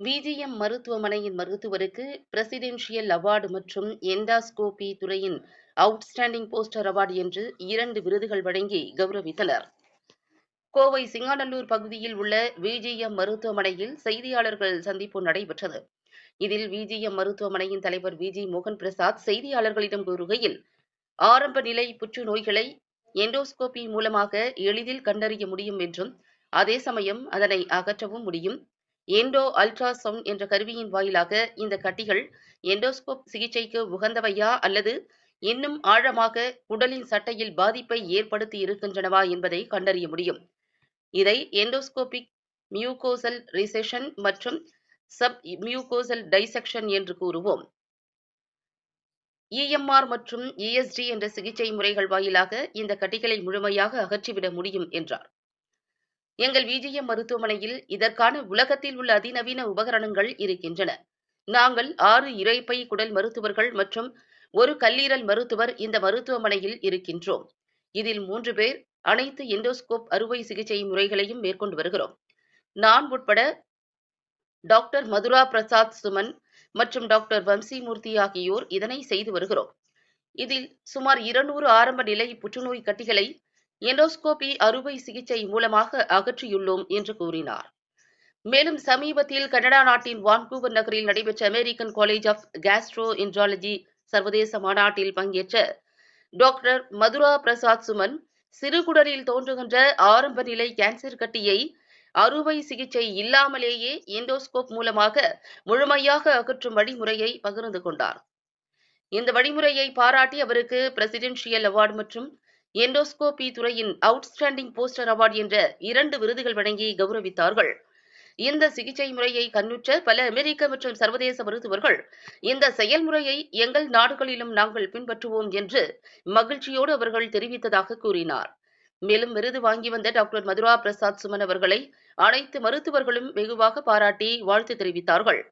VGM மருத்துவமனையின் மருத்துவருக்கு presidential award மற்றும் எண்டாஸ்கோபி துறையின் அவுட்ஸ்டாண்டிங் போஸ்டர் அவார்டு என்று இரண்டு விருதுகள் வழங்கி கௌரவித்தனர். கோவை சிங்காநல்லூர் பகுதியில் உள்ள விஜிஎம் மருத்துவமனையில் செய்தியாளர்கள் சந்திப்பு நடைபெற்றது. இதில் விஜிஎம் மருத்துவமனையின் தலைவர் விஜி மோகன் பிரசாத் செய்தியாளர்களிடம் கூறுகையில் ஆரம்ப நிலை புற்றுநோய்களை எண்டோஸ்கோபி மூலமாக எளிதில் கண்டறிய முடியும் என்றும் அதே சமயம் அதனை அகற்றவும் முடியும். எண்டோ அல்ட்ராசவுண்ட் என்ற கருவியின் வாயிலாக இந்த கட்டிகள் எண்டோஸ்கோப் சிகிச்சைக்கு உகந்தவையா அல்லது இன்னும் ஆழமாக உடலின் சட்டையில் பாதிப்பை ஏற்படுத்தி இருக்கின்றனவா என்பதை கண்டறிய முடியும். இதை எண்டோஸ்கோபிக் மியூகோசல் ரிசெஷன் மற்றும் சப் மியூகோசல் டைசெக்ஷன் என்று கூறுவோம். இஎம்ஆர் மற்றும் இஎஸ்டி என்ற சிகிச்சை முறைகள் வாயிலாக இந்த கட்டிகளை முழுமையாக அகற்றிவிட முடியும் என்றார். எங்கள் விஜிஎம் மருத்துவமனையில் இதற்கான உலகத்தில் உள்ள அதிநவீன உபகரணங்கள் இருக்கின்றன. நாங்கள் ஆறு இறைப்பை குடல் மருத்துவர்கள் மற்றும் ஒரு கல்லீரல் மருத்துவர் இந்த மருத்துவமனையில் இருக்கின்றோம். இதில் மூன்று பேர் அனைத்து எண்டோஸ்கோப் அறுவை சிகிச்சை முறைகளையும் மேற்கொண்டு வருகிறோம். நான் உட்பட டாக்டர் மதுரா பிரசாத் சுமன் மற்றும் டாக்டர் வம்சிமூர்த்தி ஆகியோர் இதனை செய்து வருகிறோம். இதில் சுமார் இருநூறு ஆரம்ப நிலை புற்றுநோய் கட்டிகளை எண்டோஸ்கோபி அறுவை சிகிச்சை மூலமாக அகற்றியுள்ளோம் என்று கூறினார். மேலும் சமீபத்தில் கனடா நாட்டின் வான்கூவர் நகரில் நடைபெற்ற American college of Castro enterology சர்வதேச மாநாட்டில் பங்கேற்ற டாக்டர் மதுரா பிரசாத் சுமன் சிறுகுடலில் தோன்றுகின்ற ஆரம்ப நிலை கேன்சர் கட்டியை அறுவை சிகிச்சை இல்லாமலேயே எண்டோஸ்கோப் மூலமாக முழுமையாக அகற்றும் வழிமுறையை பகிர்ந்து கொண்டார். இந்த வழிமுறையை பாராட்டி அவருக்கு பிரசிடென்ஷியல் அவார்டு மற்றும் எண்டோஸ்கோபி துறையின் அவுட்ஸ்டாண்டிங் போஸ்டர் அவார்டு என்ற இரண்டு விருதுகள் வழங்கி கௌரவித்தார்கள். இந்த சிகிச்சை முறையை கண்ணுற்ற பல அமெரிக்க மற்றும் சர்வதேச மருத்துவர்கள் இந்த செயல்முறையை எங்கள் நாடுகளிலும் நாங்கள் பின்பற்றுவோம் என்று மகிழ்ச்சியோடு அவர்கள் தெரிவித்ததாக கூறினார். மேலும் விருது வாங்கி வந்த டாக்டர் மதுரா பிரசாத் சுமன் அவர்களை அனைத்து மருத்துவர்களும் வெகுவாக பாராட்டி வாழ்த்து தெரிவித்தார்கள்.